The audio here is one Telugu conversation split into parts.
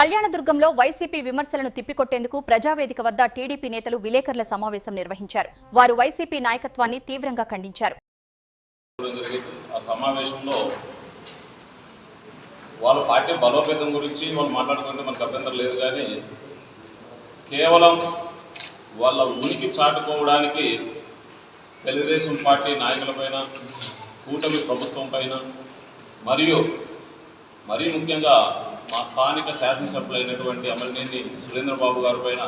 కళ్యాణదుర్గంలో వైసీపీ విమర్శలను తిప్పికొట్టేందుకు ప్రజావేదిక వద్ద టీడీపీ నేతలు విలేకరుల సమావేశం నిర్వహించారు. వారు వైసీపీ నాయకత్వాన్ని తీవ్రంగా ఖండించారు. వాళ్ళ పార్టీ బలోపేతం గురించి వాళ్ళు మాట్లాడుకుంటే మనకు అభ్యంతరం లేదు కానీ కేవలం వాళ్ళ ఉనికి చాటుకోవడానికి తెలుగుదేశం పార్టీ నాయకులపైన కూటమి ప్రభుత్వం పైన మరియు మరీ ముఖ్యంగా మా స్థానిక శాసనసభ్యులైనటువంటి అమరనేని సురేంద్రబాబు గారి పైన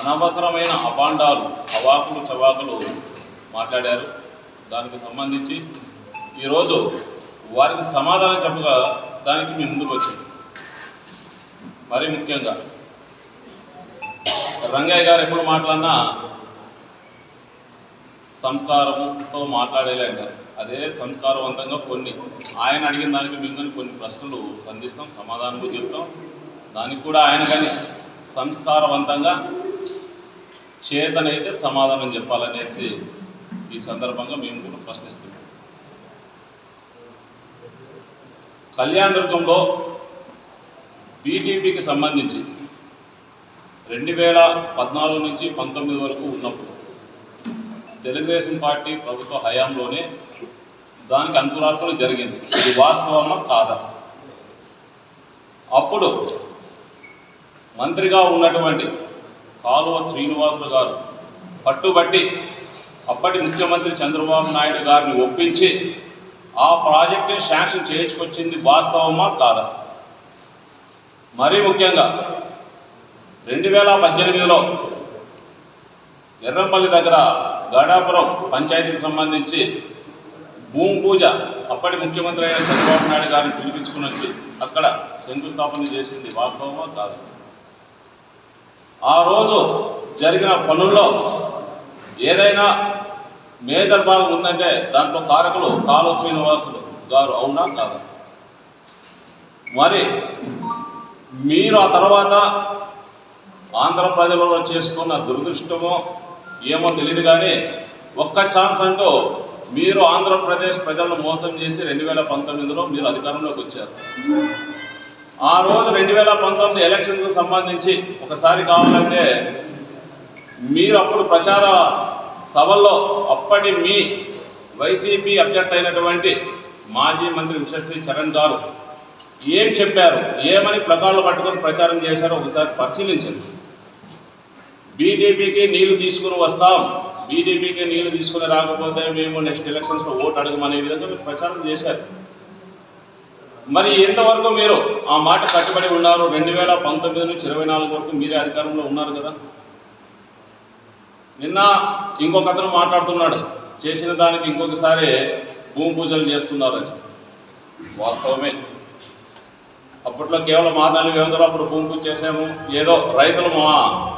అనవసరమైన అపాండాలు అవాకులు చవాకులు మాట్లాడారు. దానికి సంబంధించి ఈరోజు వారికి సమాధానం చెప్పగా దానికి మేము ముందుకు వచ్చాం. మరీ ముఖ్యంగా రంగయ్య గారు ఎప్పుడు మాట్లాడినా సంస్కారంతో మాట్లాడేలే అంటారు. అదే సంస్కారవంతంగా కొన్ని. ఆయన అడిగిన దానికి మిమ్మల్ని కొన్ని ప్రశ్నలు సంధిస్తాం సమాధానం చెప్తాం. దానికి కూడా ఆయన కానీ సంస్కారవంతంగా చేతనైతే సమాధానం చెప్పాలనేసి ఈ సందర్భంగా మేము కూడా ప్రశ్నిస్తున్నాం. కళ్యాణదుర్గంలో బీటీపీకి సంబంధించి రెండు వేల పద్నాలుగు నుంచి పంతొమ్మిది వరకు ఉన్నప్పుడు తెలుగుదేశం పార్టీ ప్రభుత్వ హయాంలోనే దానికి అంకురార్పణ జరిగింది. ఇది వాస్తవమా కాదా? అప్పుడు మంత్రిగా ఉన్నటువంటి కాలువ శ్రీనివాసులు గారు పట్టుబట్టి అప్పటి ముఖ్యమంత్రి చంద్రబాబు నాయుడు గారిని ఒప్పించి ఆ ప్రాజెక్టుని శాంక్షన్ చేయించుకొచ్చింది వాస్తవమా కాదా? మరీ ముఖ్యంగా రెండు వేల పద్దెనిమిదిలో ఎర్రంపల్లి దగ్గర గాడాపురం పంచాయతీకి సంబంధించి భూమి పూజ అప్పటి ముఖ్యమంత్రి అయిన చంద్రబాబు నాయుడు గారిని పిలిపించుకుని వచ్చి అక్కడ శంకుస్థాపన చేసింది వాస్తవమా కాదు. ఆ రోజు జరిగిన పనుల్లో ఏదైనా మేజర్ భాగం ఉందంటే దాంట్లో కారకులు కాలువ శ్రీనివాసులు గారు అవునా కాదు? మరి మీరు ఆ తర్వాత ఆంధ్ర ప్రజలలో చేసుకున్న దురదృష్టమో ఏమో తెలియదు కానీ ఒక్క ఛాన్స్ అంటూ మీరు ఆంధ్రప్రదేశ్ ప్రజలను మోసం చేసి రెండు వేల పంతొమ్మిదిలో మీరు అధికారంలోకి వచ్చారు. ఆ రోజు రెండు వేల పంతొమ్మిది ఎలక్షన్కి సంబంధించి ఒకసారి కావాలంటే మీరు అప్పుడు ప్రచార సభల్లో అప్పటి మీ వైసీపీ అభ్యర్థి అయినటువంటి మాజీ మంత్రి విశ్వశ్రీ చరణ్ గారు ఏం చెప్పారు? ఏమని ప్లకార్లు పట్టుకొని ప్రచారం చేశారో ఒకసారి పరిశీలించండి. బీజేపీకి నీళ్ళు తీసుకుని వస్తాం. బీజేపీకి నీళ్ళు తీసుకుని రాకపోతే మేము నెక్స్ట్ ఎలక్షన్స్లో ఓటు అడగమనే విధంగా మీరు ప్రచారం చేశారు. మరి ఎంతవరకు మీరు ఆ మాట కట్టుబడి ఉన్నారు? రెండు వేల పంతొమ్మిది నుంచి ఇరవై నాలుగు వరకు మీరే అధికారంలో ఉన్నారు కదా. నిన్న ఇంకొక అతను మాట్లాడుతున్నాడు. చేసిన దానికి ఇంకొకసారి భూమి పూజలు చేస్తున్నారని. వాస్తవమే. అప్పట్లో కేవలం ఆరు నెలల వ్యవధిలో అప్పుడు భూమి పూజ చేసాము ఏదో రైతులు మా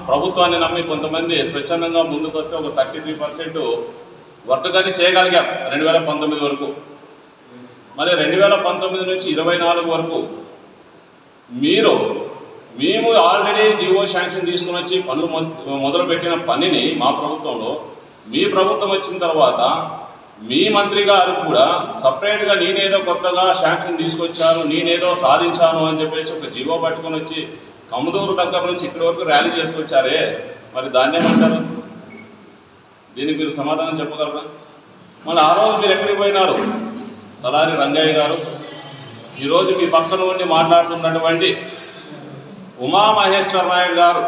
ప్రభుత్వాన్ని నమ్మి కొంతమంది స్వచ్ఛందంగా ముందుకు వస్తే ఒక థర్టీ త్రీ పర్సెంట్ వర్క్ కానీ చేయగలిగాం రెండు వేల పంతొమ్మిది వరకు. మళ్ళీ రెండు వేల పంతొమ్మిది నుంచి ఇరవై నాలుగు వరకు మీరు మేము ఆల్రెడీ జీవో శాంక్షన్ తీసుకుని వచ్చి పనులు మొ- మొదలుపెట్టిన పనిని మా ప్రభుత్వంలో మీ ప్రభుత్వం వచ్చిన తర్వాత మీ మంత్రి గారు కూడా సపరేట్గా నేనేదో కొత్తగా శాంక్షన్ తీసుకొచ్చాను నేనేదో సాధించాను అని చెప్పేసి ఒక జీవో పట్టుకొని వచ్చి కమదూరు దగ్గర నుంచి ఇక్కడి వరకు ర్యాలీ చేసుకొచ్చారే. మరి దాన్ని ఏమంటారు? దీనికి మీరు సమాధానం చెప్పగలరా? మళ్ళీ ఆ రోజు మీరు ఎక్కడికి పోయినారు? తలారి రంగయ్య గారు ఈరోజు మీ పక్కన ఉండి మాట్లాడుతున్నటువంటి ఉమామహేశ్వర నాయుడు గారు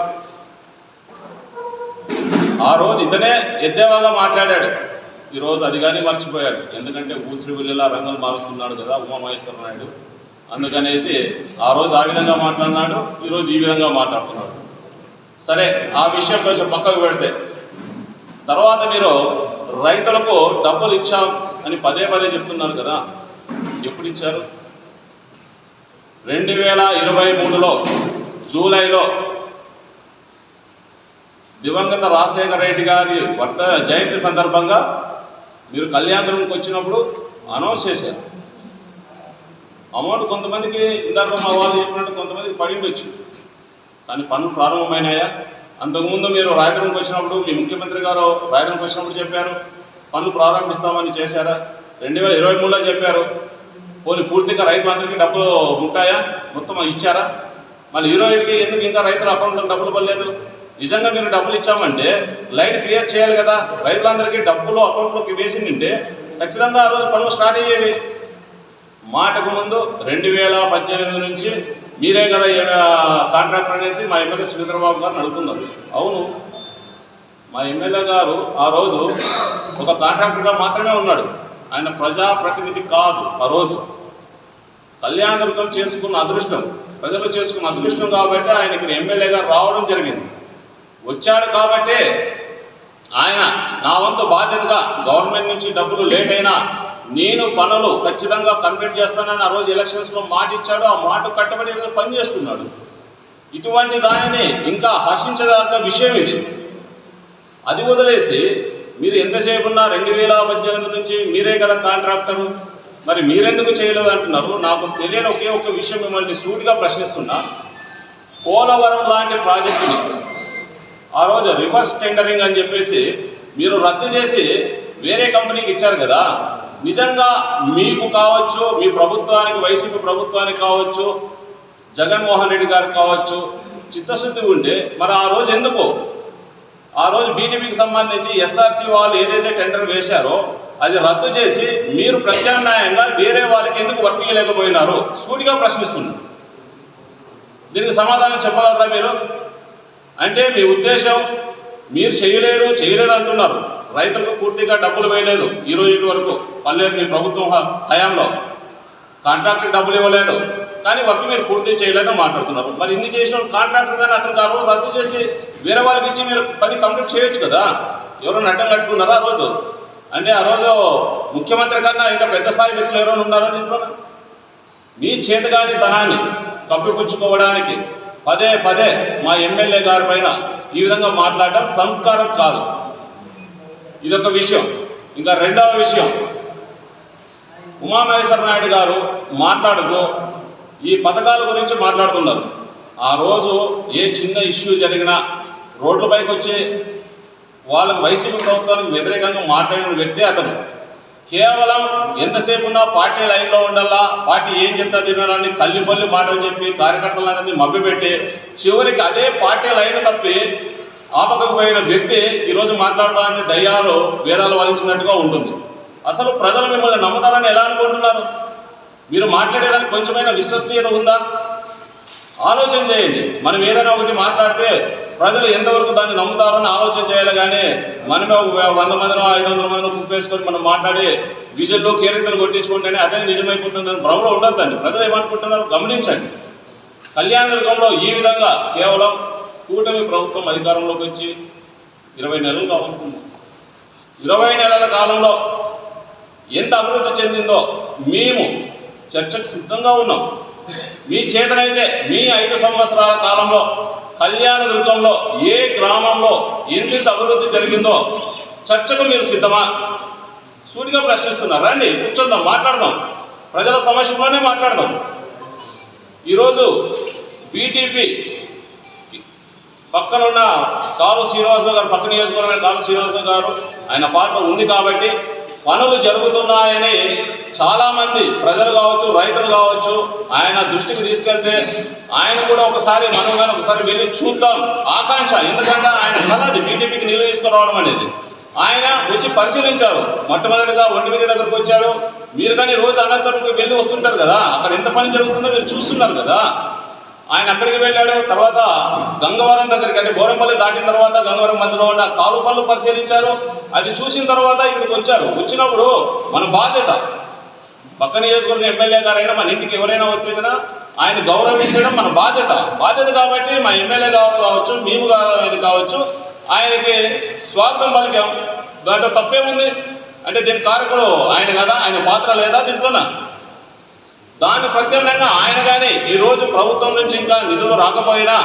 ఆ రోజు ఇతనే ఎద్దేవాగా మాట్లాడాడు. ఈరోజు అది కానీ మర్చిపోయాడు. ఎందుకంటే ఊసిరి వెళ్ళేలా రంగులు మారుస్తున్నాడు కదా ఉమామహేశ్వర నాయుడు. అందుకనేసి ఆ రోజు ఆ విధంగా మాట్లాడినాడు ఈరోజు ఈ విధంగా మాట్లాడుతున్నాడు. సరే ఆ విషయం కొంచెం పక్కకు పెడితే. తర్వాత మీరు రైతులకు డబ్బులు ఇచ్చాం అని పదే పదే చెప్తున్నారు కదా. ఎప్పుడు ఇచ్చారు? రెండు వేల ఇరవై మూడులో జూలైలో దివంగత రాజశేఖర రెడ్డి గారి వర్త జయంతి సందర్భంగా మీరు కళ్యాణంకి వచ్చినప్పుడు అనౌన్స్ చేశారు. అమౌంట్ కొంతమందికి ఇందాక మా వాళ్ళు చెప్పినట్టు కొంతమందికి పడి ఉండొచ్చు. కానీ పనులు ప్రారంభమైనాయా? అంతకుముందు మీరు రాయదుర్గంకి వచ్చినప్పుడు మీ ముఖ్యమంత్రి గారు రాయదుర్గంకి వచ్చినప్పుడు చెప్పారు పనులు ప్రారంభిస్తామని చేశారా? రెండు వేల ఇరవై మూడులో చెప్పారు. పోనీ పూర్తిగా రైతులందరికీ డబ్బులు ఉంటాయా? మొత్తం ఇచ్చారా? మళ్ళీ హీరోయిన్కి ఎందుకు ఇంకా రైతుల అకౌంట్లో డబ్బులు పడలేదు? నిజంగా మీరు డబ్బులు ఇచ్చామంటే లైన్ క్లియర్ చేయాలి కదా. రైతులందరికీ డబ్బులు అకౌంట్లోకి వేసిందంటే ఖచ్చితంగా ఆ రోజు పనులు స్టార్ట్ అయ్యేవి. మాటకు ముందు రెండు వేల పద్దెనిమిది నుంచి మీరే కదా కాంట్రాక్టర్ అనేసి మా ఎమ్మెల్యే శ్రీధరబాబు గారు అడుగుతున్నారు. అవును మా ఎమ్మెల్యే గారు ఆ రోజు ఒక కాంట్రాక్టర్గా మాత్రమే ఉన్నాడు. ఆయన ప్రజాప్రతినిధి కాదు ఆ రోజు. కళ్యాణదుర్గం చేసుకున్న అదృష్టం ప్రజలు చేసుకున్న అదృష్టం కాబట్టి ఆయన ఇక్కడ ఎమ్మెల్యేగా రావడం జరిగింది. వచ్చాడు కాబట్టి ఆయన నా వంతు బాధ్యతగా గవర్నమెంట్ నుంచి డబ్బులు లేట్ అయినా నేను పనులు ఖచ్చితంగా కంప్లీట్ చేస్తానని ఆ రోజు ఎలక్షన్స్లో మాట ఇచ్చాడు. ఆ మాట కట్టబడి పని చేస్తున్నాడు. ఇటువంటి దానిని ఇంకా హర్షించదగ్గ విషయం ఇది. అది వదిలేసి మీరు ఎంతసేపు ఉన్నా రెండు వేల పద్దెనిమిది నుంచి మీరే కదా కాంట్రాక్టరు. మరి మీరెందుకు చేయలేదు అంటున్నారు? నాకు తెలియని ఒకే ఒక విషయం మిమ్మల్ని సూటిగా ప్రశ్నిస్తున్నా. పోలవరం లాంటి ప్రాజెక్టుని ఆ రోజు రివర్స్ టెండరింగ్ అని చెప్పేసి మీరు రద్దు చేసి వేరే కంపెనీకి ఇచ్చారు కదా. నిజంగా మీకు కావచ్చు మీ ప్రభుత్వానికి వైసీపీ ప్రభుత్వానికి కావచ్చు జగన్మోహన్ రెడ్డి గారికి కావచ్చు చిత్తశుద్ధి ఉంటే మరి ఆ రోజు ఎందుకు? ఆ రోజు బీటీపీకి సంబంధించి ఎస్ఆర్సీ వాళ్ళు ఏదైతే టెండర్ వేశారో అది రద్దు చేసి మీరు ప్రత్యామ్నాయంగా వేరే వాళ్ళకి ఎందుకు వర్క్ చేయలేకపోయినారు సూటిగా ప్రశ్నిస్తున్నారు దీనికి సమాధానం చెప్పగలరా మీరు? అంటే మీ ఉద్దేశం మీరు చేయలేరు చేయలేదు అంటున్నారు. రైతులకు పూర్తిగా డబ్బులు వేయలేదు ఈ రోజు వరకు. పర్లేదు మీ ప్రభుత్వం హయాంలో. కాంట్రాక్టర్ డబ్బులు ఇవ్వలేదు. కానీ వర్క్ మీరు పూర్తి చేయలేదని మాట్లాడుతున్నారు. మరి ఇన్ని చేసిన కాంట్రాక్టర్ కానీ అతను ఆ రోజు రద్దు చేసి వేరే వాళ్ళకి ఇచ్చి మీరు పని కంప్లీట్ చేయొచ్చు కదా? ఎవరైనా అడ్డం కట్టుకున్నారా ఆ రోజు? అంటే ఆ రోజు ముఖ్యమంత్రి కన్నా ఇంకా పెద్ద స్థాయి వ్యక్తులు ఎవరైనా ఉన్నారా దీంట్లో మీ చేతగాని తనాన్ని కప్పిపుచ్చుకోవడానికి పదే పదే మా ఎమ్మెల్యే గారి పైన ఈ విధంగా మాట్లాడడం సంస్కారం కాదు. ఇదొక విషయం. ఇంకా రెండవ విషయం. ఉమామహేశ్వర నాయుడు గారు మాట్లాడుతూ ఈ పథకాల గురించి మాట్లాడుతున్నారు. ఆ రోజు ఏ చిన్న ఇష్యూ జరిగినా రోడ్లపైకి వచ్చి వాళ్ళకి వైసీపీ ప్రభుత్వానికి వ్యతిరేకంగా మాట్లాడిన వ్యక్తి అతను. కేవలం ఎంతసేపు ఉన్నా పార్టీ లైన్లో ఉండాలా పార్టీ ఏం చెప్తా తినాలని కల్లిపల్లి మాటలు చెప్పి కార్యకర్తలందరినీ మభ్యపెట్టి చివరికి అదే పార్టీ లైన్ తప్పి ఆపకపోయిన వ్యక్తి ఈరోజు మాట్లాడతానని దయ్యాలు వేదాలు వాయించినట్టుగా ఉంటుంది. అసలు ప్రజలు మిమ్మల్ని నమ్ముతారని ఎలా అనుకుంటున్నారు? మీరు మాట్లాడేదానికి కొంచెమైనా విశ్వసనీయత ఉందా? ఆలోచన చేయండి. మనం ఏదైనా ఒకటి మాట్లాడితే ప్రజలు ఎంతవరకు దాన్ని నమ్ముతారని ఆలోచన చేయాలి కానీ మనమే వంద మందినో ఐదు వందల మందినో కుప్పేసుకొని మనం మాట్లాడి విజుల్లో కేరింతలు కొట్టించుకుంటేనే అదే నిజమైపోతుందని భ్రమలో ఉండొద్దండి. ప్రజలు ఏమనుకుంటున్నారు? గమనించండి. కళ్యాణదుర్గంలో ఈ విధంగా కేవలం కూటమి ప్రభుత్వం అధికారంలోకి వచ్చి ఇరవై నెలలుగా వస్తుంది. ఇరవై నెలల కాలంలో ఎంత అభివృద్ధి చెందిందో మేము చర్చకు సిద్ధంగా ఉన్నాం. మీ చేతనైతే మీ ఐదు సంవత్సరాల కాలంలో కళ్యాణ దుర్గంలో ఏ గ్రామంలో ఎంత అభివృద్ధి జరిగిందో చర్చకు మీరు సిద్ధమా? సూటిగా ప్రశ్నిస్తున్నారు రండి కూర్చుందాం మాట్లాడదాం. ప్రజల సమస్యలోనే మాట్లాడదాం. ఈరోజు బీటీపీ పక్కనున్న కారు శ్రీనివాసరావు గారు పక్క నియోజకవర్గమైన కారు శ్రీనివాసరావు గారు ఆయన పాత్ర ఉంది కాబట్టి పనులు జరుగుతున్నాయని చాలామంది ప్రజలు కావచ్చు రైతులు కావచ్చు ఆయన దృష్టికి తీసుకెళ్తే ఆయన కూడా ఒకసారి మనం కానీ ఒకసారి వెళ్ళి చూద్దాం ఆకాంక్ష. ఎందుకంటే ఆయన కలది అది నిలువ తీసుకురావడం అనేది. ఆయన వచ్చి పరిశీలించారు. మొట్టమొదటిగా ఒంటి మీద దగ్గరకు వచ్చాడు. మీరు కానీ రోజు అనంతరం వెళ్ళి వస్తుంటారు కదా అక్కడ ఎంత పని జరుగుతుందో మీరు చూస్తున్నారు కదా. ఆయన అక్కడికి వెళ్ళాడు. తర్వాత గంగవరం దగ్గరికి అంటే బోరంపల్లి దాటిన తర్వాత గంగవరం మధ్యలో ఉన్న కాలు పనులు పరిశీలించారు. అది చూసిన తర్వాత ఇక్కడికి వచ్చారు. వచ్చినప్పుడు మన బాధ్యత పక్క నియోజకవర్గం ఎమ్మెల్యే గారైనా మన ఇంటికి ఎవరైనా వస్తే కదా ఆయన గౌరవించడం మన బాధ్యత. బాధ్యత కాబట్టి మా ఎమ్మెల్యే గారు కావచ్చు మేము గారు కావచ్చు ఆయనకి స్వాగతం పలికాం. దాంట్లో తప్పేముంది? అంటే దీని కారకుడు ఆయన కదా ఆయన పాత్ర లేదా దీంట్లోనా? దాని ప్రత్యామ్నాయంగా ఆయన కానీ ఈ రోజు ప్రభుత్వం నుంచి ఇంకా నిధులు రాకపోయినా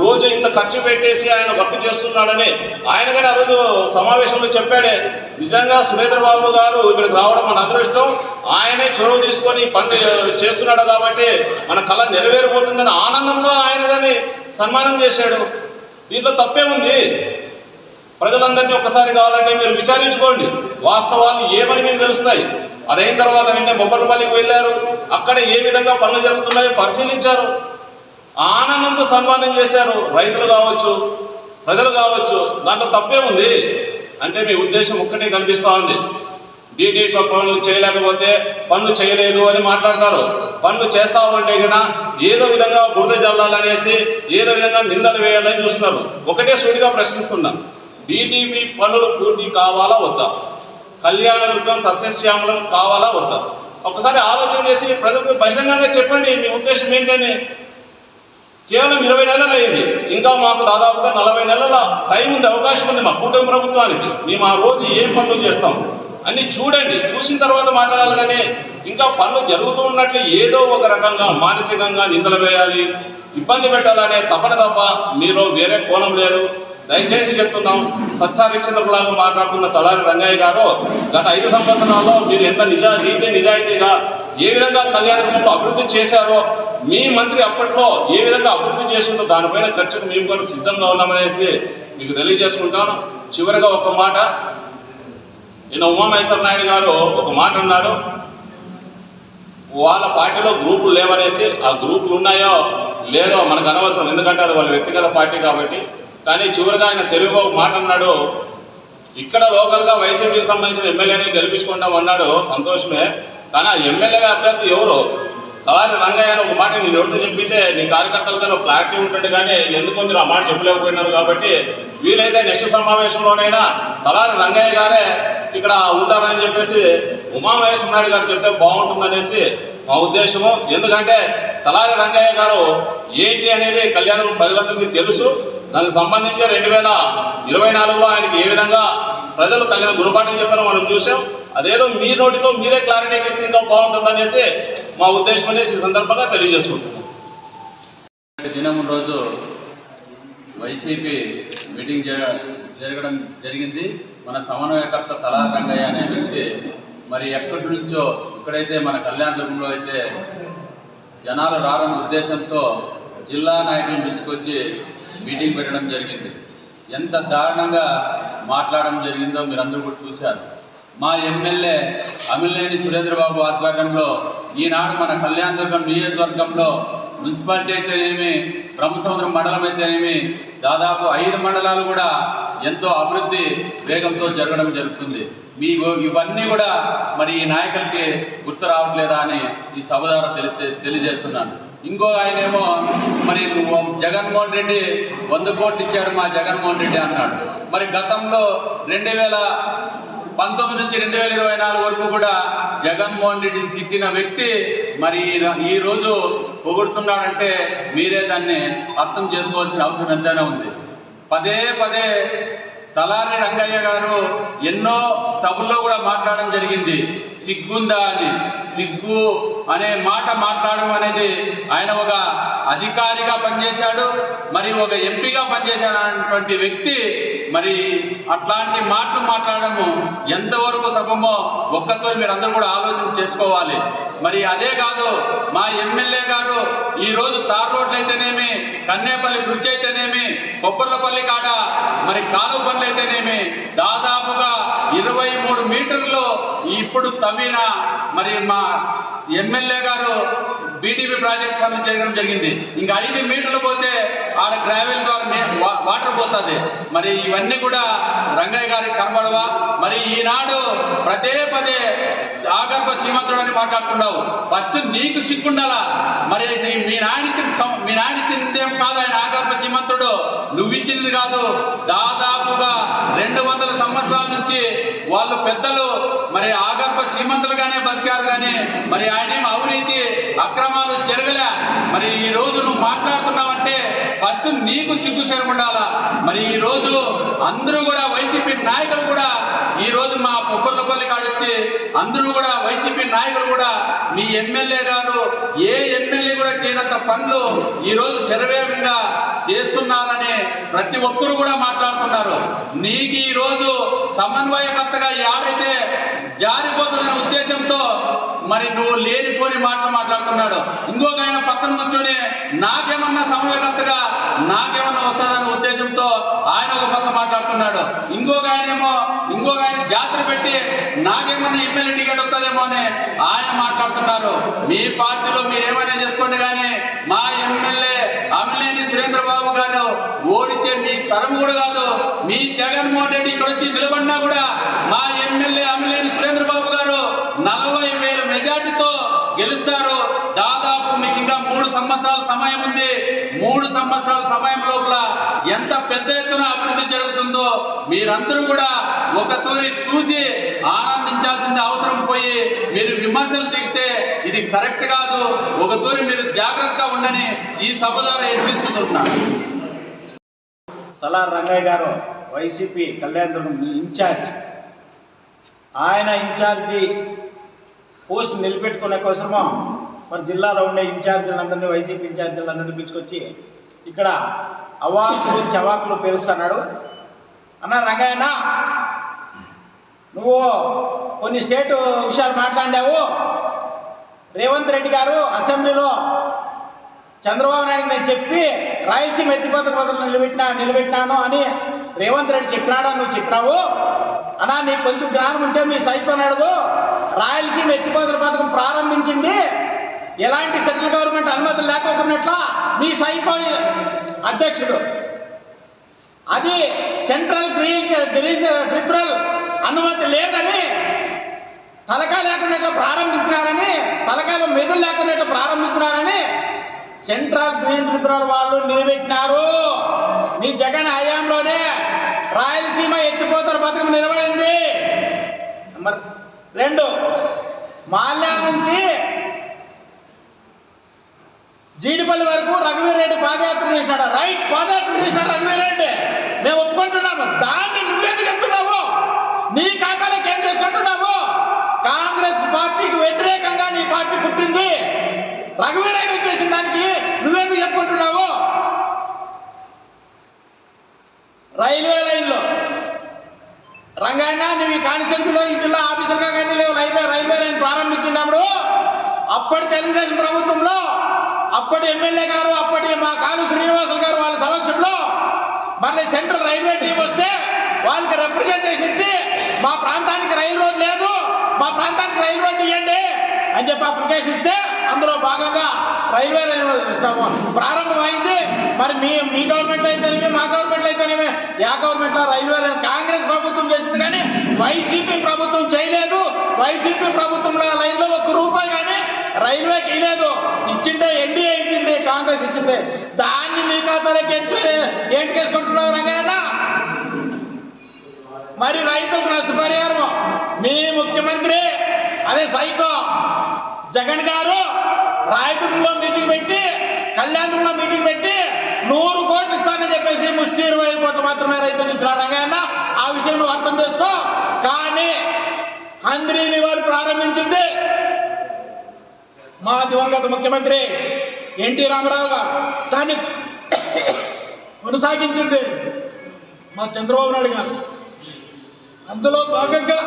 రోజు ఇంత ఖర్చు పెట్టేసి ఆయన వర్క్ చేస్తున్నాడని ఆయన కానీ ఆ రోజు సమావేశంలో చెప్పాడే. నిజంగా సురేంద్ర బాబు గారు ఇక్కడికి రావడం మన అదృష్టం. ఆయనే చొరవ తీసుకొని పనులు చేస్తున్నాడు కాబట్టి మన కళ నెరవేరిపోతుందని ఆనందంతో ఆయన కానీ సన్మానం చేశాడు. దీంట్లో తప్పే ఉంది ప్రజలందరినీ ఒక్కసారి కావాలంటే మీరు విచారించుకోండి. వాస్తవాలు ఏమని మీకు తెలుస్తాయి? అదైన తర్వాత నిన్న బొబ్బలపల్లికి వెళ్ళారు. అక్కడ ఏ విధంగా పనులు జరుగుతున్నాయో పరిశీలించారు. ఆనందంతో సన్మానం చేశారు. రైతులు కావచ్చు ప్రజలు కావచ్చు దాంట్లో తప్పే ఉంది. అంటే మీ ఉద్దేశం ఒక్కటే కనిపిస్తూ ఉంది. డీడీ పనులు చేయలేకపోతే పనులు చేయలేదు అని మాట్లాడతారు. పనులు చేస్తావు అంటే కన్నా ఏదో విధంగా బురద జల్లాలనేసి ఏదో విధంగా నిందలు వేయాలని చూస్తున్నారు. ఒకటే సూటిగా ప్రశ్నిస్తున్నా. డీటీపీ పనులు పూర్తి కావాలా వద్దా? కళ్యాణ దుర్గం సస్యశ్యామలం కావాలా వద్దా? ఒకసారి ఆలోచన చేసి ప్రజలకు బహిరంగంగా చెప్పండి మీ ఉద్దేశం ఏంటని. కేవలం ఇరవై నెలలు అయ్యింది. ఇంకా మాకు దాదాపుగా నలభై నెలల టైం ఉంది అవకాశం ఉంది మా కూటమి ప్రభుత్వానికి. మేము ఆ రోజు ఏం పనులు చేస్తాం? అన్ని చూడండి. చూసిన తర్వాత మాట్లాడాలి కానీ ఇంకా పనులు జరుగుతూ ఉన్నట్లు ఏదో ఒక రకంగా మానసికంగా నిందలు వేయాలి. ఇబ్బంది పెట్టాలనే తపన తప్ప మీలో వేరే కోణం లేదు. దయచేసి చెప్తున్నాం సత్తారిక్షణలాగా మాట్లాడుతున్న తలారి రంగయ్య గారు గత ఐదు సంవత్సరాల్లో మీరు ఎంత నిజా నీతి నిజాయితీగా ఏ విధంగా కళ్యాణంలో అభివృద్ధి చేశారో మీ మంత్రి అప్పట్లో ఏ విధంగా అభివృద్ధి చేసిందో దానిపైన చర్చకు మేము కూడా సిద్ధంగా ఉన్నామనేసి మీకు తెలియజేసుకుంటాను. చివరిగా ఒక మాట నిన్న ఉమామహేశ్వర నాయుడు గారు ఒక మాట అన్నాడు వాళ్ళ పార్టీలో గ్రూపులు లేవనేసి ఆ గ్రూపులు ఉన్నాయో లేదో మనకు అనవసరం ఎందుకంటే అది వాళ్ళ వ్యక్తిగత పార్టీ కాబట్టి కానీ చివరిగా ఆయన తెలుగులో మాట అన్నాడు ఇక్కడ లోకల్గా వైసీపీకి సంబంధించిన ఎమ్మెల్యేని గెలిపించుకుంటాం అన్నాడు. సంతోషమే. కానీ ఆ ఎమ్మెల్యేగా అభ్యర్థి ఎవరు? తలారి రంగయ్య అని ఒక మాట నేను ఎవరితో చెప్పింటే నీ కార్యకర్తలకి ఒక క్లారిటీ ఉంటుంది కానీ ఎందుకు మీరు ఆ మాట చెప్పలేకపోయినారు? కాబట్టి వీలైతే నెక్స్ట్ సమావేశంలోనైనా తలారి రంగయ్య గారే ఇక్కడ ఉంటారని చెప్పేసి ఉమామహేశ్వర నాయుడు గారు చెప్తే బాగుంటుందనేసి మా ఉద్దేశము. ఎందుకంటే తలారి రంగయ్య గారు ఏంటి అనేది కళ్యాణం ప్రజలందరికీ తెలుసు. దానికి సంబంధించి రెండు వేల ఇరవై నాలుగులో ఆయనకి ఏ విధంగా ప్రజలు తగిన గుణపాఠం చెప్పారో మనం చూసాం. అదేదో మీ నోటితో మీరే క్లారిటీ ఇస్తే ఇంకా బాగుంటుందనేసి మా ఉద్దేశం అనేసి ఈ సందర్భంగా తెలియజేసుకుంటున్నాం. దినం రోజు వైసీపీ మీటింగ్ జర జరగడం జరిగింది. మన సమన్వయకర్త తలా రంగయ్య అనే వ్యక్తి మరి ఎక్కడి నుంచో ఇక్కడైతే మన కళ్యాణదుర్గంలో అయితే జనాలు రారన్న ఉద్దేశంతో జిల్లా నాయకులను పిలుచుకొచ్చి మీటింగ్ పెట్టడం జరిగింది. ఎంత దారుణంగా మాట్లాడడం జరిగిందో మీరందరూ కూడా చూశారు. మా ఎమ్మెల్యే అమిలేని సురేంద్రబాబు ఆధ్వర్యంలో ఈనాడు మన కళ్యాణదుర్గం నియోజకవర్గంలో మున్సిపాలిటీ అయితేనేమి బ్రహ్మసముద్రం మండలం అయితేనేమి దాదాపు ఐదు మండలాలు కూడా ఎంతో అభివృద్ధి వేగంతో జరగడం జరుగుతుంది. మీ ఇవన్నీ కూడా మరి ఈ నాయకులకి గుర్తు రావట్లేదా అని ఈ సభ ద్వారా తెలిస్తే తెలియజేస్తున్నాను. ఇంకో ఆయనేమో మరి జగన్మోహన్ రెడ్డి వంద కోట్లు ఇచ్చాడు మా జగన్మోహన్ రెడ్డి అన్నాడు మరి గతంలో రెండు వేల పంతొమ్మిది నుంచి రెండు వేల ఇరవై నాలుగు వరకు కూడా జగన్మోహన్ రెడ్డిని తిట్టిన వ్యక్తి మరి ఈ- ఈ రోజు పొగుడుతున్నాడంటే మీరే దాన్ని అర్థం చేసుకోవాల్సిన అవసరం ఎంతైనా ఉంది. పదే పదే తలారి రంగయ్య గారు ఎన్నో సభల్లో కూడా మాట్లాడడం జరిగింది. సిగ్గుందా అని. సిగ్గు అనే మాట మాట్లాడడం అనేది ఆయన ఒక అధికారిగా పనిచేశాడు మరి ఒక ఎంపీగా పనిచేశాడు వ్యక్తి మరి అట్లాంటి మాటలు మాట్లాడడము ఎంతవరకు సభమో ఒక్కతో మీరందరూ కూడా ఆలోచన చేసుకోవాలి. మరి అదే కాదు మా ఎమ్మెల్యే గారు ఈ రోజు తార్ రోడ్లు అయితేనేమి కన్నేపల్లి బ్రిడ్జ్ అయితేనేమి కొబ్బర్లపల్లి కాడ మరి కాలువ పనులు అయితేనేమి దాదాపుగా ఇరవై మూడు మీటర్లు ఇప్పుడు తవ్విన మరి మా ఎమ్మెల్యే గారు బీటీపీ ప్రాజెక్ట్ పనులు చేయడం జరిగింది. ఇంకా ఐదు మీటర్లు పోతే ఆడ గ్రావెల్ ద్వారా వా- వాటర్ పోతుంది. మరి ఇవన్నీ కూడా రంగయ్య గారికి కనబడవా? మరి ఈనాడు పదే పదే ఆగర్భ శ్రీమంతుడు అని మాట్లాడుతున్నావు. ఫస్ట్ నీకు సిగ్గుండాలా? మరి మీ నాయన మీ నాయన ఇచ్చిందేం కాదు ఆయన ఆగర్భ శ్రీమంతుడు. నువ్వు ఇచ్చింది కాదు. దాదాపుగా రెండు వందల సంవత్సరాల నుంచి వాళ్ళు పెద్దలు మరి ఆగర్భ శ్రీమంతులుగానే బతికారు కానీ మరి ఆయన ఏం అవినీతి అక్రమాలు జరగలే. మరి ఈ రోజు నువ్వు మాట్లాడుతున్నావంటే ఫస్ట్ నీకు సిగ్గు చేరకుండాలా. మరి ఈ రోజు అందరూ కూడా వైసీపీ నాయకులు కూడా ఈ రోజు మా పొబ్బర్లపల్లి కాడొచ్చి అందరూ కూడా వైసీపీ నాయకులు కూడా మీ ఎమ్మెల్యే గారు ఏ ఎమ్మెల్యే కూడా చేయనంత పనులు ఈ రోజు శరవేగంగా చేస్తున్నారని ప్రతి ఒక్కరు కూడా మాట్లాడుతున్నారు. నీకు ఈ రోజు సమన్వయకర్తగా యాడైతే జారిపోతుందనే ఉద్దేశంతో మరి నువ్వు లేనిపోని మాటలు మాట్లాడుతున్నాడు. ఇంకొక ఆయన పక్కన కూర్చొని నాకేమన్నా సమన్వయకర్తగా నాకేమన్నా వస్తుందనే ఉద్దేశంతో ఆయన ఒక పక్క మాట్లాడుతున్నాడు. ఇంకొక ఆయన ఏమో ఇంకొక ఆయన జాతర పెట్టి నాకేమన్నా ఎమ్మెల్యే టికెట్ వస్తుందేమో అని ఆయన మాట్లాడుతున్నారు. మీ పార్టీలో మీరు ఏమైనా చేసుకోండి కానీ మా ఎమ్మెల్యే గారు ఓడిచే మీ తరం కూడా కాదు మీ జగన్మోహన్ రెడ్డి ఇక్కడ వచ్చి నిలబడినా కూడా మా ఎమ్మెల్యే అమ్మలేని సురేంద్రబాబు గారు నలభై వేల మెజార్టీతో గెలుస్తారు. దాదాపు మీకు ఇంకా మూడు సంవత్సరాల సమయం ఉంది. మూడు సంవత్సరాల సమయం లోపల ఎంత పెద్ద ఎత్తున అభివృద్ధి జరుగుతుందో మీరందరూ కూడా ఒక తూరి చూసి ఆనందించాల్సిన అవసరం పోయి మీరు విమర్శలు దిగితే ఇది కరెక్ట్ కాదు. ఒక తూరి మీరు జాగ్రత్తగా ఉండని ఈ సభ ద్వారా హెచ్చరిస్తున్నాను తలా రంగయ్య గారు వైసీపీ కళ్యాణదుర్గం ఇన్ఛార్జ్. ఆయన ఇన్ఛార్జి పోస్ట్ నిలబెట్టుకునే కోసము మరి జిల్లాలో ఉండే ఇన్ఛార్జీలందరినీ వైసీపీ ఇన్ఛార్జీలందరినీ పిలుచుకొచ్చి ఇక్కడ అవాకులు చవాకులు పేరుస్తున్నాడు అన్న రంగయ్యన నువ్వు కొన్ని స్టేట్ విషయాలు మాట్లాడావు. రేవంత్ రెడ్డి గారు అసెంబ్లీలో చంద్రబాబు నాయుడు నేను చెప్పి రాయలసీమ ఎత్తిపోత పదవులు నిలబెట్టినా నిలబెట్టినాను అని రేవంత్ రెడ్డి చెప్పినాడు నువ్వు చెప్పినావు? అన్నా నీకు కొంచెం జ్ఞానం ఉంటే మీ సైతం అడుగు. రాయలసీమ ఎత్తిపోతల పథకం ప్రారంభించింది. ఎలాంటి సెంట్రల్ గవర్నమెంట్ అనుమతులు లేకపోతున్నట్లా మీ సైకో అధ్యక్షుడు. అది సెంట్రల్ గ్రీన్ గ్రీన్ ట్రిబ్యునల్ అనుమతి లేదని తలకాయ లేకున్నట్లు ప్రారంభించినారని తలకాయలు మెదులు లేకుండా ప్రారంభించినారని సెంట్రల్ గ్రీన్ ట్రిబ్యునల్ వాళ్ళు నిలబెట్టినారు. మీ జగన్ హయాంలోనే రాయలసీమ ఎత్తిపోతల పథకం నిలబడింది. నెంబర్ రెండు మాల్యా నుంచి జీడిపల్లి వరకు రఘువీర్ రెడ్డి పాదయాత్ర చేశాడు. రైట్ పాదయాత్ర చేశాడు రఘువీర్ రెడ్డి. మేము ఒప్పుకుంటున్నాము. దా రఘువీరాయుడు వచ్చేసిన చేసిన దానికి నువ్వేందుకు చెప్పుకుంటున్నావు? రైల్వే లైన్లో. రంగాయన నువ్వు ఈ కానిసెంతులో ఈ జిల్లా ఆఫీసర్గా కానీ లేవు. రైల్వే రైల్వే లైన్ ప్రారంభించినప్పుడు అప్పటి తెలుగుదేశం ప్రభుత్వంలో అప్పటి ఎమ్మెల్యే గారు అప్పటి మా కాలు శ్రీనివాసులు గారు వాళ్ళ సమక్షంలో మళ్ళీ సెంట్రల్ రైల్వే టీం వస్తే వాళ్ళకి రిప్రజెంటేషన్ ఇచ్చి మా ప్రాంతానికి రైలు రోడ్ లేదు మా ప్రాంతానికి రైలు రోడ్ ఇవ్వండి అని చెప్పి అప్లికేషన్ ఇస్తే అందులో భాగంగా రైల్వే ఇస్తాము ప్రారంభమైంది. మరి మీ మీ గవర్నమెంట్ అయితేనేమి మా గవర్నమెంట్ అయితేనేమి? యా గవర్నమెంట్లో రైల్వే లైన్ కాంగ్రెస్ ప్రభుత్వం చేసింది కానీ వైసీపీ ప్రభుత్వం చేయలేదు. వైసీపీ ప్రభుత్వంలో లైన్లో ఒక్క రూపాయి కానీ రైల్వేకి ఇవ్వలేదు ఇచ్చింటే ఎన్డీఏ ఇచ్చింది కాంగ్రెస్ ఇచ్చింది. దాన్ని నీ ఖాతాలోకి ఏంటికేసుకుంటున్నావు రంగయ్య మరి రైతులకు నష్టపరిహారం మీ ముఖ్యమంత్రి అదే సైకో. జగన్ గారు రాయదుర్గంలో మీటింగ్ పెట్టి కళ్యాణంలో మీటింగ్ పెట్టి నూరు కోట్లు ఇస్తానని చెప్పేసి ముష్టి ఇరవై ఐదు కోట్లు మాత్రమే రైతులు నుంచి రంగయ్య ఆ విషయం నువ్వు అర్థం చేసుకో. కానీ అందరిని వారు ప్రారంభించింది మా దివంగత ముఖ్యమంత్రి ఎన్టీ రామారావు గారు. దాన్ని కొనసాగించింది మా చంద్రబాబు నాయుడు గారు. అందులో భాగంగా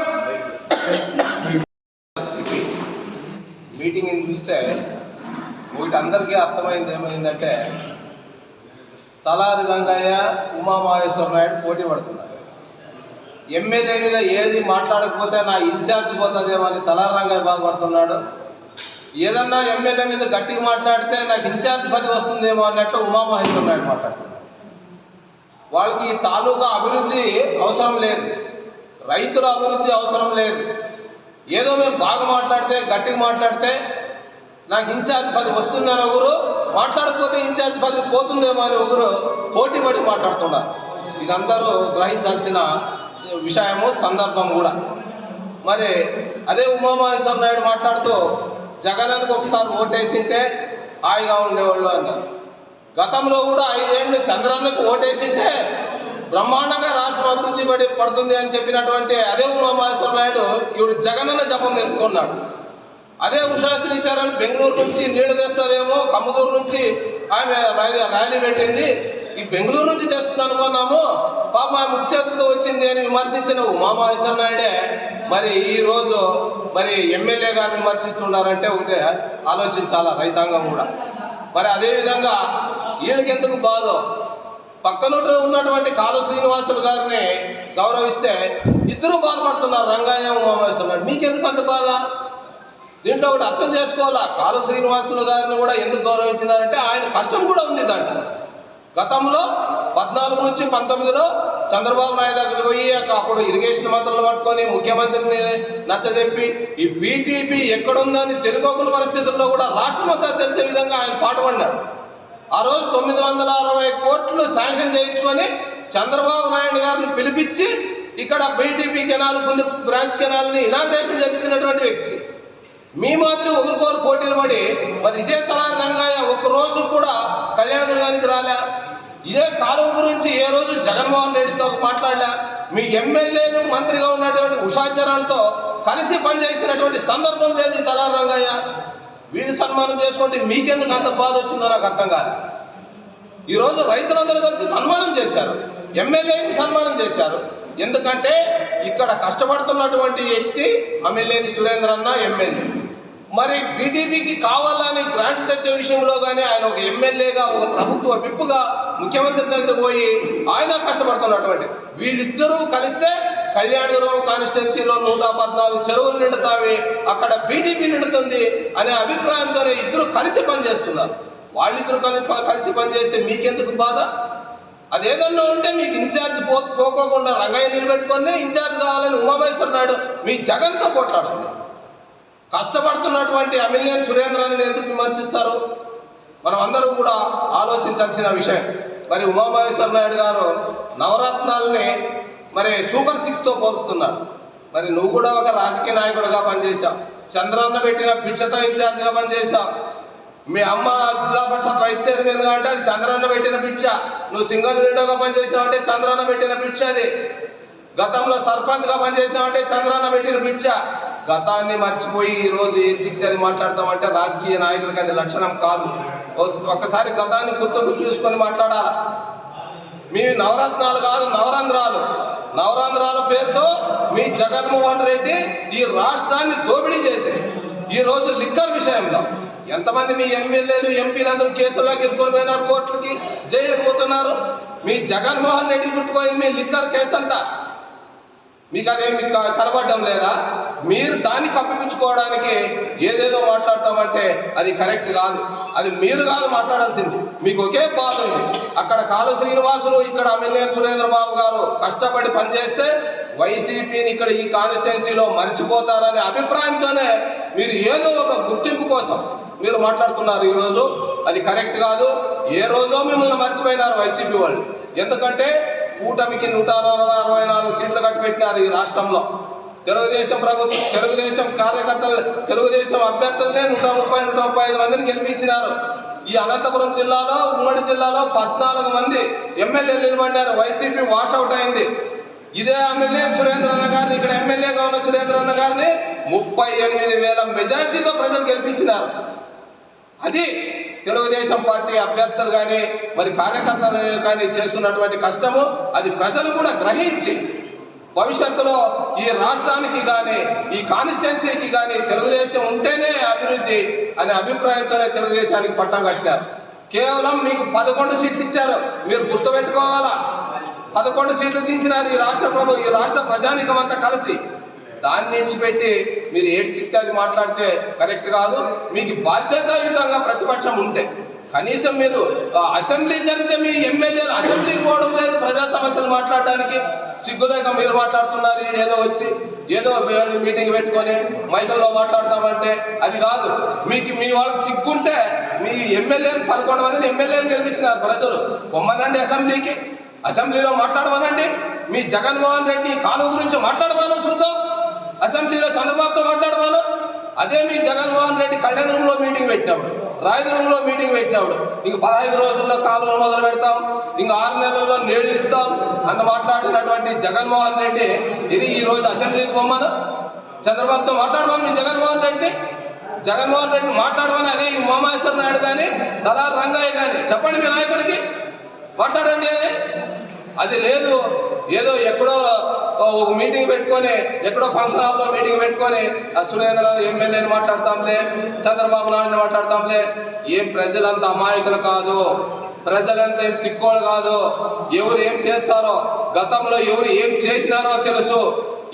మీటింగ్ని చూస్తే వీటందరికీ అర్థమైంది ఏమైందంటే తలారి రంగయ్య ఉమామహేశ్వర నాయుడు పోటీ పడుతున్నారు. ఎమ్మెల్యే మీద ఏది మాట్లాడకపోతే నా ఇన్ఛార్జ్ పోతుందేమో అని తలారి రంగయ్య బాధపడుతున్నాడు. ఏదన్నా ఎమ్మెల్యే మీద గట్టిగా మాట్లాడితే నాకు ఇన్ఛార్జ్ పది వస్తుందేమో అన్నట్టు ఉమామహేశ్వర నాయుడు మాట్లాడుతున్నాడు. వాళ్ళకి తాలూకా అభివృద్ధి అవసరం లేదు. రైతుల అభివృద్ధి అవసరం లేదు. ఏదో మేము బాగా మాట్లాడితే గట్టిగా మాట్లాడితే నాకు ఇన్ఛార్జ్ పది వస్తుందని ఒకరు మాట్లాడకపోతే ఇన్ఛార్జ్ పది పోతుందేమో అని ఒకరు పోటీ పడి మాట్లాడుతున్నారు ఇదందరూ గ్రహించాల్సిన విషయము సందర్భం కూడా. మరి అదే ఉమామహేశ్వర నాయుడు మాట్లాడుతూ జగనానికి ఒకసారి ఓటేసింటే హాయిగా ఉండేవాళ్ళు అన్నారు. గతంలో కూడా ఐదేళ్ళు చంద్రన్నకు ఓటేసింటే బ్రహ్మాండంగా రాష్ట్రం అభివృద్ధి పడి పడుతుంది అని చెప్పినటువంటి అదే ఉమామహేశ్వర నాయుడు ఇప్పుడు జగనన్న జపం తెచ్చుకున్నాడు అదే ఉషా శ్రీచరణ్ బెంగళూరు నుంచి నీళ్ళు తెస్తుందేమో కమ్మదూరు నుంచి ఆమె ర్యాలీ- పెట్టింది. ఈ బెంగళూరు నుంచి తెస్తుంది అనుకున్నాము. పాప ఆమె ముక్కు చేతులతో వచ్చింది అని విమర్శించిన ఉమామహేశ్వర నాయుడే మరి ఈ రోజు మరి ఎమ్మెల్యే గారిని విమర్శిస్తున్నారంటే ఒకటే ఆలోచించాలా రైతాంగం కూడా. మరి అదేవిధంగా వీళ్ళకి ఎందుకు బాధ? పక్కన ఉన్నటువంటి కాలు శ్రీనివాసులు గారిని గౌరవిస్తే ఇద్దరు బాధపడుతున్నారు. రంగయ్య ఉమామేశ్వరరావు మీకెందుకు అంత బాధ? దీంట్లో ఒకటి అర్థం చేసుకోవాలా? కాలు శ్రీనివాసులు గారిని కూడా ఎందుకు గౌరవించినారంటే ఆయన కష్టం కూడా ఉంది దాంట్లో. గతంలో పద్నాలుగు నుంచి పంతొమ్మిదిలో చంద్రబాబు నాయుడు దగ్గరికి పోయి అప్పుడు ఇరిగేషన్ మంత్రులు పట్టుకొని ముఖ్యమంత్రిని నచ్చజెప్పి ఈ బీటీపీ ఎక్కడుందని తెలుగోకుల పరిస్థితుల్లో కూడా రాష్ట్రమంతా తెలిసే విధంగా ఆయన పాటుపడినాడు ఆ రోజు తొమ్మిది వందల అరవై కోట్లు శాంక్షన్ చేయించుకొని చంద్రబాబు నాయుడు గారిని పిలిపించి ఇక్కడ బీటీపీ కెనాల్ ముందు బ్రాంచ్ కెనాల్ని ఇనాగ్రేషన్ చేయించినటువంటి వ్యక్తి. మీ మాదిరి ఒకరికొకరు పోటీలు పడి మరి ఇదే తలారి రంగయ్య ఒక రోజు కూడా కళ్యాణ దుర్గానికి రాలే. ఇదే కాలువ గురించి ఏ రోజు జగన్మోహన్ రెడ్డితో మాట్లాడలే. మీ ఎమ్మెల్యేలు మంత్రిగా ఉన్నటువంటి ఉషాచరణతో కలిసి పనిచేసినటువంటి సందర్భం లేదు ఈ తలారి రంగయ్య. వీడిని సన్మానం చేసుకుంటే మీకెందుకు అంత బాధ వచ్చిందో నాకు అర్థం కాదు. ఈరోజు రైతులందరూ కలిసి సన్మానం చేశారు. ఎమ్మెల్యేని సన్మానం చేశారు. ఎందుకంటే ఇక్కడ కష్టపడుతున్నటువంటి వ్యక్తి ఎమ్మెల్యేని సురేంద్ర అన్న ఎమ్మెల్యే. మరి బీటీపీకి కావాలని గ్రాంట్లు తెచ్చే విషయంలో కానీ ఆయన ఒక ఎమ్మెల్యేగా ఒక ప్రభుత్వ విప్పుగా ముఖ్యమంత్రి దగ్గర పోయి ఆయన కష్టపడుతున్నటువంటి. వీళ్ళిద్దరూ కలిస్తే కళ్యాణదుర్గం కాన్స్టిట్యున్సీలో నూట పద్నాలుగు చెరువులు నిండుతావి అక్కడ బీటీపీ నిండుతుంది అనే అభిప్రాయంతోనే ఇద్దరు కలిసి పనిచేస్తున్నారు. వాళ్ళిద్దరు కలిసి కలిసి పనిచేస్తే మీకెందుకు బాధ? అదేదన్నా ఉంటే మీకు ఇన్ఛార్జ్ పో పోకోకుండా రంగయ్య నిలబెట్టుకొని ఇన్ఛార్జ్ కావాలని ఉమామేశ్వర నాయుడు మీ జగన్తో పోట్లాడండి. కష్టపడుతున్నటువంటి అమిలియన్ సురేంద్రని ఎందుకు విమర్శిస్తారు? మనం అందరూ కూడా ఆలోచించాల్సిన విషయం. మరి ఉమామహేశ్వర నాయుడు గారు నవరత్నాలని మరి సూపర్ సిక్స్తో పోల్స్తున్నారు మరి నువ్వు కూడా ఒక రాజకీయ నాయకుడిగా పనిచేశావు. చంద్రన్న పెట్టిన పిచ్చతో ఇన్ఛార్జ్గా పనిచేశావు. మీ అమ్మ జిల్లా పరిషత్ వైస్ చైర్మన్ అంటే అది చంద్రన్న పెట్టిన పిచ్చ. నువ్వు సింగల్ విండోగా పనిచేసినావు అంటే చంద్రన్న పెట్టిన పిచ్చ అది. గతంలో సర్పంచ్గా పనిచేసినావు అంటే చంద్రన్న పెట్టిన పిచ్చ. గతాన్ని మర్చిపోయి ఈ రోజు ఏం చిక్కి అది మాట్లాడతామంటే రాజకీయ నాయకులకి అది లక్షణం కాదు. ఒకసారి ఒక్కసారి గతాన్ని గుర్తుకు చూసుకొని మాట్లాడాలి? మీ నవరత్నాలు కాదు నవరంధ్రాలు. నవరంధ్రాల పేరుతో మీ జగన్మోహన్ రెడ్డి ఈ రాష్ట్రాన్ని దోపిడీ చేసింది ఈ రోజు లిక్కర్ విషయంలో ఎంతమంది మీ ఎమ్మెల్యేలు ఎంపీలందరూ కేసుల్లోకి ఇరుకుపోయినారు కోర్టులకి జైలుకి పోతున్నారు? మీ జగన్మోహన్ రెడ్డి చుట్టుకోయింది మీ లిక్కర్ కేసు అంతా మీకు అదేమి కనబడడం లేదా? మీరు దాన్ని కప్పిపుచ్చుకోవడానికి ఏదేదో మాట్లాడతామంటే అది కరెక్ట్ కాదు. అది మీరు కాదు మాట్లాడాల్సింది. మీకు ఒకే బాధ ఉంది. అక్కడ కాలు శ్రీనివాసులు ఇక్కడ ఎమ్మెల్యే సురేంద్ర బాబు గారు కష్టపడి పనిచేస్తే వైసీపీని ఇక్కడ ఈ కాన్స్టిట్యున్సీలో మర్చిపోతారనే అభిప్రాయంతోనే మీరు ఏదో ఒక గుర్తింపు కోసం మీరు మాట్లాడుతున్నారు ఈరోజు. అది కరెక్ట్ కాదు. ఏ రోజో మిమ్మల్ని మర్చిపోయినారు వైసీపీ వాళ్ళు. ఎందుకంటే కూటమికి నూట అరవై అరవై నాలుగు సీట్లు కట్టిపెట్టినారు ఈ రాష్ట్రంలో. తెలుగుదేశం ప్రభుత్వం తెలుగుదేశం కార్యకర్తలు తెలుగుదేశం అభ్యర్థులనే నూట ముప్పై నూట ముప్పై ఐదు మందిని గెలిపించినారు. ఈ అనంతపురం జిల్లాలో ఉమ్మడి జిల్లాలో పద్నాలుగు మంది ఎమ్మెల్యేలు నిలబడినారు. వైసీపీ వాషౌట్ అయింది. ఇదే ఎమ్మెల్యే సురేంద్రన్న గారిని ఇక్కడ ఎమ్మెల్యేగా ఉన్న సురేంద్రన్న గారిని ముప్పై ఎనిమిది వేల మెజారిటీతో ప్రజలు గెలిపించినారు. అది తెలుగుదేశం పార్టీ అభ్యర్థులు కానీ మరి కార్యకర్తలు కానీ చేస్తున్నటువంటి కష్టము అది ప్రజలు కూడా గ్రహించి భవిష్యత్తులో ఈ రాష్ట్రానికి కానీ ఈ కాన్స్టిట్యున్సీకి కానీ తెలుగుదేశం ఉంటేనే అభివృద్ధి అనే అభిప్రాయంతోనే తెలుగుదేశానికి పట్టం కట్టారు. కేవలం మీకు పదకొండు సీట్లు ఇచ్చారు. మీరు గుర్తుపెట్టుకోవాలా? పదకొండు సీట్లు దించినారు ఈ రాష్ట్ర ప్రభు ఈ రాష్ట్ర ప్రజానికమంతా కలిసి. దాన్ని విడిచిపెట్టి మీరు ఏడు చిక్కి అది మాట్లాడితే కరెక్ట్ కాదు. మీకు బాధ్యతాయుతంగా ప్రతిపక్షం ఉంటే. కనీసం మీరు అసెంబ్లీ జరిగితే మీ ఎమ్మెల్యేలు అసెంబ్లీకి పోవడం లేదు ప్రజా సమస్యలు మాట్లాడడానికి సిగ్గులేక మీరు మాట్లాడుతున్నారు ఏదో వచ్చి ఏదో మీటింగ్ పెట్టుకొని మైకల్లో మాట్లాడతామంటే అది కాదు. మీకు మీ వాళ్ళకి సిగ్గుంటే మీ ఎమ్మెల్యేలు పదకొండు మందిని ఎమ్మెల్యేలు గెలిపించినారు ప్రజలు. పొమ్మనండి అసెంబ్లీకి. అసెంబ్లీలో మాట్లాడమనండి. మీ జగన్మోహన్ రెడ్డి కాలువ గురించి మాట్లాడమని చూద్దాం. అసెంబ్లీలో చంద్రబాబుతో మాట్లాడమను అదే మీ జగన్మోహన్ రెడ్డి కళ్యాణంలో మీటింగ్ పెట్టినప్పుడు రాయదురంలో మీటింగ్ పెట్టినప్పుడు ఇంక పదహైదు రోజుల్లో కాలువలు మొదలు పెడతాం ఇంక ఆరు నెలల్లో నీళ్ళు ఇస్తాం అన్న మాట్లాడినటువంటి జగన్మోహన్ రెడ్డి ఇది ఈరోజు అసెంబ్లీకి పొమ్మను చంద్రబాబుతో మాట్లాడమని మీ జగన్మోహన్ రెడ్డి? జగన్మోహన్ రెడ్డి మాట్లాడమని అదే ఈ ఉమామహేశ్వర నాయుడు కానీ దళారు రంగయ్య కానీ చెప్పండి మీ నాయకుడికి. మాట్లాడండి. అది లేదు. ఏదో ఎక్కడో ఒక మీటింగ్ పెట్టుకొని ఎక్కడో ఫంక్షన్ హాల్లో మీటింగ్ పెట్టుకొని ఆ సురేంద్ర ఎమ్మెల్యేని మాట్లాడతాంలే చంద్రబాబు నాయుడిని మాట్లాడతాంలే. ఏం ప్రజలంతా అమాయకులు కాదు. ప్రజలంతా ఏం తిక్కోడు కాదు. ఎవరు ఏం చేస్తారో గతంలో ఎవరు ఏం చేసినారో తెలుసు.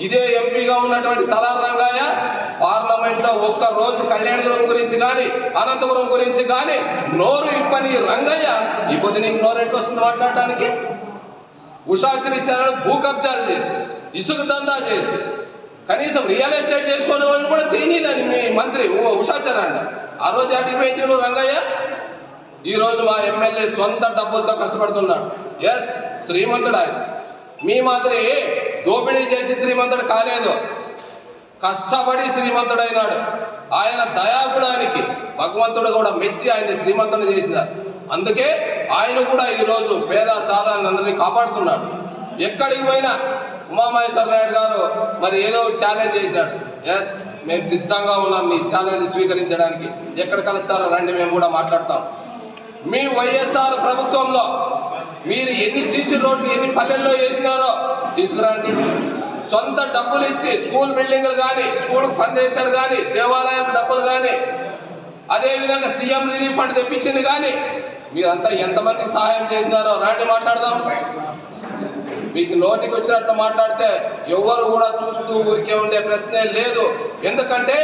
ఇదే ఎంపీగా ఉన్నటువంటి తలార్ రంగయ్య పార్లమెంట్లో ఒక్క రోజు కళ్యాణదురం గురించి కానీ అనంతపురం గురించి కానీ నోరు ఇప్పని రంగయ్య ఈ పొద్దు నీకు నోరు ఎట్లా వస్తుంది మాట్లాడడానికి ఉషాచరి ఛానల్ భూ కబ్జాలు చేసి ఇసుక దందా చేసి కనీసం రియల్ ఎస్టేట్ చేసుకునే వాళ్ళు కూడా చేయనీలని మీ మంత్రి ఉ- ఉషాచరణ ఆ రోజు అటు రంగయ్య? ఈ రోజు మా ఎమ్మెల్యే సొంత డబ్బులతో కష్టపడుతున్నాడు. ఎస్ శ్రీమంతుడు ఆయన మీ మాదిరి దోపిడీ చేసి శ్రీమంతుడు కాలేదు. కష్టపడి శ్రీమంతుడైనాడు. ఆయన దయాగుణానికి భగవంతుడు కూడా మెచ్చి ఆయన శ్రీమంతుడు చేసినారు. అందుకే ఆయన కూడా ఈరోజు పేద సాధారణ అందరినీ కాపాడుతున్నాడు. ఎక్కడికి పోయినా ఉమామహేశ్వర నాయుడు గారు మరి ఏదో ఛాలెంజ్ చేసినాడు. ఎస్ మేము సిద్ధంగా ఉన్నాం మీ ఛాలెంజ్ స్వీకరించడానికి. ఎక్కడ కలుస్తారో రండి మేము కూడా మాట్లాడతాం. మీ వైఎస్ఆర్ ప్రభుత్వంలో మీరు ఎన్ని సీసీ రోడ్లు ఎన్ని పల్లెల్లో వేసినారో తీసుకురండి. సొంత డబ్బులు ఇచ్చి స్కూల్ బిల్డింగ్లు కానీ స్కూల్ ఫర్నిచర్ కానీ దేవాలయాలకు డబ్బులు కానీ అదేవిధంగా సీఎం రిలీఫ్ ఫండ్ తెప్పించింది కానీ మీరంతా ఎంతమందికి సహాయం చేసినారో రాండి మాట్లాడదాం. మీకు నోటికి వచ్చినట్లు మాట్లాడితే ఎవరు కూడా చూస్తూ ఊరికే ఉండే ప్రశ్నే లేదు. ఎందుకంటే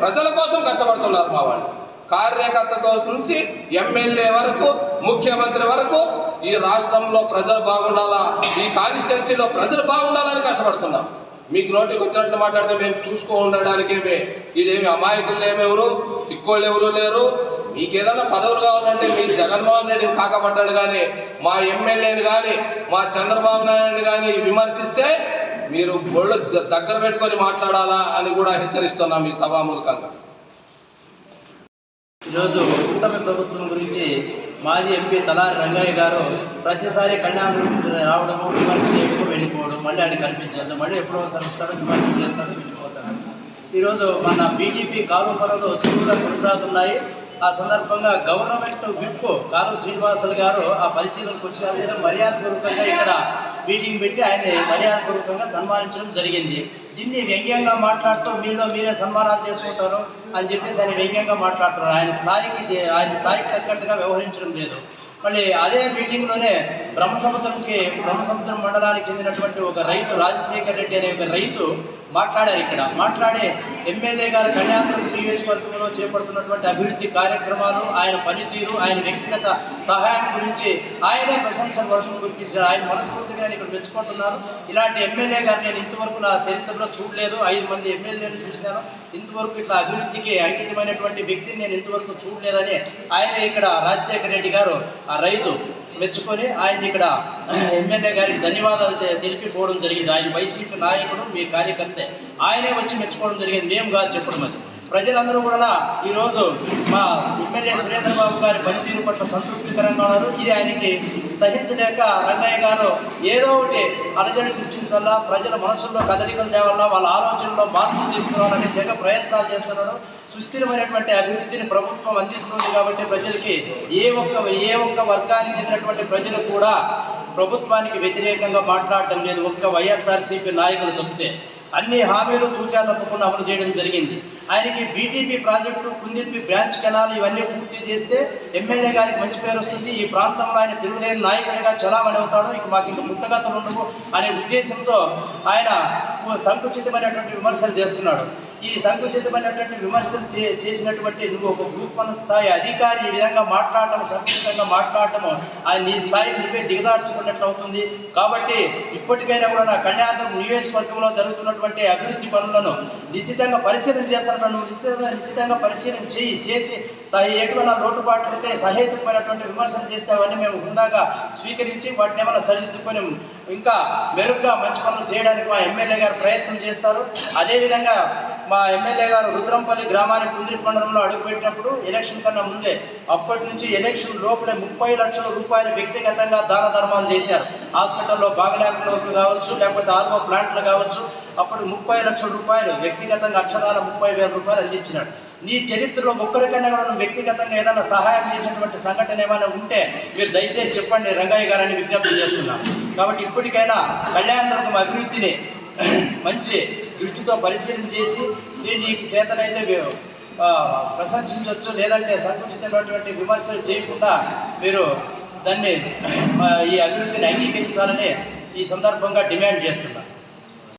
ప్రజల కోసం కష్టపడుతున్నారు మా వాళ్ళు. కార్యకర్తతో నుంచి ఎమ్మెల్యే వరకు ముఖ్యమంత్రి వరకు ఈ రాష్ట్రంలో ప్రజలు బాగుండాలా? ఈ కాన్స్టిట్యున్సీలో ప్రజలు బాగుండాలని కష్టపడుతున్నాం. మీకు నోటికి వచ్చినట్లు మాట్లాడితే మేము చూసుకో ఉండడానికేమే. ఈడేమి అమాయకులు ఏమెవరు తిక్కోళ్ళు ఎవరు లేరు? మీకు పదవులు కావాలంటే మీ జగన్మోహన్ రెడ్డిని కాకపడ్డాడు కానీ మా ఎమ్మెల్యేని కానీ మా చంద్రబాబు నాయుడు కానీ విమర్శిస్తే మీరు బొళ్ళు దగ్గర పెట్టుకొని మాట్లాడాలా అని కూడా హెచ్చరిస్తున్నాం ఈ సభామూలకంగా. ఈరోజు కూటమి ప్రభుత్వం గురించి మాజీ ఎంపీ తలారి రంగయ్య గారు ప్రతిసారి కళ్యాణం రావడము విమర్శ చేయడము వెళ్ళిపోవడం మళ్ళీ ఆయన కనిపించదు మళ్ళీ ఎప్పుడో ఒకసారి వస్తాడు విమర్శ చేస్తాడు వెళ్ళిపోతాడు. ఈరోజు మన బీటీపీ కాలువ పనులు చురుకుగా కొనసాగుతున్నాయి. ఆ సందర్భంగా గవర్నమెంట్ విప్ కాలువ శ్రీనివాసులు గారు ఆ పరిశీలనకు వచ్చారు మర్యాద మర్యాదపూర్వకంగా ఇక్కడ మీటింగ్ పెట్టి ఆయన్ని మర్యాదపూర్వకంగా సన్మానించడం జరిగింది. దీన్ని వ్యంగ్యంగా మాట్లాడుతూ మీలో మీరే సన్మానాలు చేసుకుంటారు అని చెప్పేసి ఆయన వ్యంగ్యంగా మాట్లాడుతున్నారు. ఆయన స్థాయికి ఆయన స్థాయికి తగ్గట్టుగా వ్యవహరించడం లేదు. మళ్ళీ అదే మీటింగ్లోనే బ్రహ్మసముద్రంకి బ్రహ్మసముద్రం మండలానికి చెందినటువంటి ఒక రైతు రాజశేఖర్ రెడ్డి అనే ఒక రైతు మాట్లాడారు ఇక్కడ. మాట్లాడే ఎమ్మెల్యే గారు కళ్యాణదుర్గ నియోజకవర్గంలో చేపడుతున్నటువంటి అభివృద్ధి కార్యక్రమాలు ఆయన పనితీరు ఆయన వ్యక్తిగత సహాయం గురించి ఆయనే ప్రశంసలు వర్షం గుర్తించారు. ఆయన మనస్ఫూర్తిగా నేను ఇక్కడ మెచ్చుకుంటున్నారు. ఇలాంటి ఎమ్మెల్యే గారు నేను ఇంతవరకు నా చరిత్రలో చూడలేదు. ఐదు మంది ఎమ్మెల్యేలు చూశాను. ఇంతవరకు ఇట్లా అభివృద్ధికి అంకితమైనటువంటి వ్యక్తిని నేను ఇంతవరకు చూడలేదని ఆయన ఇక్కడ రాజశేఖర రెడ్డి గారు ఆ రైతు మెచ్చుకొని ఆయన ఇక్కడ ఎమ్మెల్యే గారికి ధన్యవాదాలు తెలిపి తెలిపిపోవడం జరిగింది. ఆయన వైసీపీ నాయకుడు మీ కార్యకర్తే. ఆయనే వచ్చి మెచ్చుకోవడం జరిగింది. మేము కాదు చెప్పడం అది. ప్రజలందరూ కూడా ఈరోజు మా ఎమ్మెల్యే సురేంద్రబాబు గారి పనితీరు పట్ల సంతృప్తికరంగా ఉన్నారు. ఇది ఆయనకి సహించలేక రంగయ్య గారు ఏదో ఒకటి అలజడి సృష్టించాలా? ప్రజల మనసుల్లో కదలికలు తేవాలా? వాళ్ళ ఆలోచనలో మార్పులు తీసుకురావాలని తెగ ప్రయత్నాలు చేస్తున్నాడు సుస్థిరమైనటువంటి అభివృద్ధిని ప్రభుత్వం అందిస్తుంది కాబట్టి ప్రజలకి ఏ ఒక్క ఏ ఒక్క వర్గానికి చెందినటువంటి ప్రజలు కూడా ప్రభుత్వానికి వ్యతిరేకంగా మాట్లాడటం లేదు. ఒక్క వైఎస్ఆర్సీపీ నాయకులు తప్పితే. అన్ని హామీలు తూచా తప్పకుండా అమలు చేయడం జరిగింది. ఆయనకి BTP project Kundurpi branch canal ఇవన్నీ పూర్తి చేస్తే ఎమ్మెల్యే గారికి మంచి పేరు వస్తుంది. ఈ ప్రాంతంలో ఆయన తిరుగులేని నాయకుడిగా చలామణి అవుతాడు. ఇక మాకు ఇంక పుట్టగతులు ఉండవు అనే ఉద్దేశంతో ఆయన సంకుచితమైనటువంటి విమర్శలు చేస్తున్నాడు. ఈ సంకుచితమైనటువంటి విమర్శలు చే చేసినటువంటి నువ్వు ఒక గ్రూప్ వన్ స్థాయి అధికారి ఈ విధంగా మాట్లాడటం సంకుచితంగా మాట్లాడటము ఆయన నీ స్థాయి నువ్వే దిగదార్చుకున్నట్లు అవుతుంది. కాబట్టి ఇప్పటికైనా కూడా నా కళ్యాణం నియోజకవర్గంలో జరుగుతున్నటువంటి అభివృద్ధి పనులను నిశ్చితంగా పరిశీలన చేస్తాను. నువ్వు నిశ్చితంగా నిశ్చితంగా పరిశీలన చేయి చేసి సహి ఎటువంటి లోటుపాట్లు ఉంటే సహేతుకమైనటువంటి విమర్శలు చేస్తే అవన్నీ మేము హుందాగా స్వీకరించి వాటిని ఏమైనా సరిదిద్దుకొని ఇంకా మెరుగ్గా మంచి పనులు చేయడానికి మా ఎమ్మెల్యే గారు ప్రయత్నం చేస్తారు. అదేవిధంగా మా ఎమ్మెల్యే గారు రుద్రంపల్లి గ్రామానికి కుందిరి మండలంలో అడుగుపెట్టినప్పుడు ఎలక్షన్ కన్నా ముందే అప్పటి నుంచి ఎలక్షన్ లోపలే ముప్పై లక్షల రూపాయలు వ్యక్తిగతంగా దాన ధర్మాలు చేశారు. హాస్పిటల్లో బాగలేకలోకి కావచ్చు లేకపోతే ఆర్మో ప్లాంట్లు కావచ్చు అప్పుడు ముప్పై లక్షల రూపాయలు వ్యక్తిగతంగా అక్షరాల ముప్పై వేల రూపాయలు అందించినాడు. నీ చరిత్రలో ఒక్కరికైనా కూడా నువ్వు వ్యక్తిగతంగా ఏదైనా సహాయం చేసినటువంటి సంఘటన ఏమైనా ఉంటే మీరు దయచేసి చెప్పండి రంగయ్య గారని విజ్ఞప్తి చేస్తున్నాను కాబట్టి ఇప్పటికైనా కళ్యాణదుర్గం అభివృద్ధిని మంచి దృష్టితో పరిశీలన చేసి నేను నీకు చేతనైతే ప్రశంసించవచ్చు లేదంటే సంకుచితమైనటువంటి విమర్శలు చేయకుండా మీరు దాన్ని ఈ అభివృద్ధిని అంగీకరించాలని ఈ సందర్భంగా డిమాండ్ చేస్తున్నారు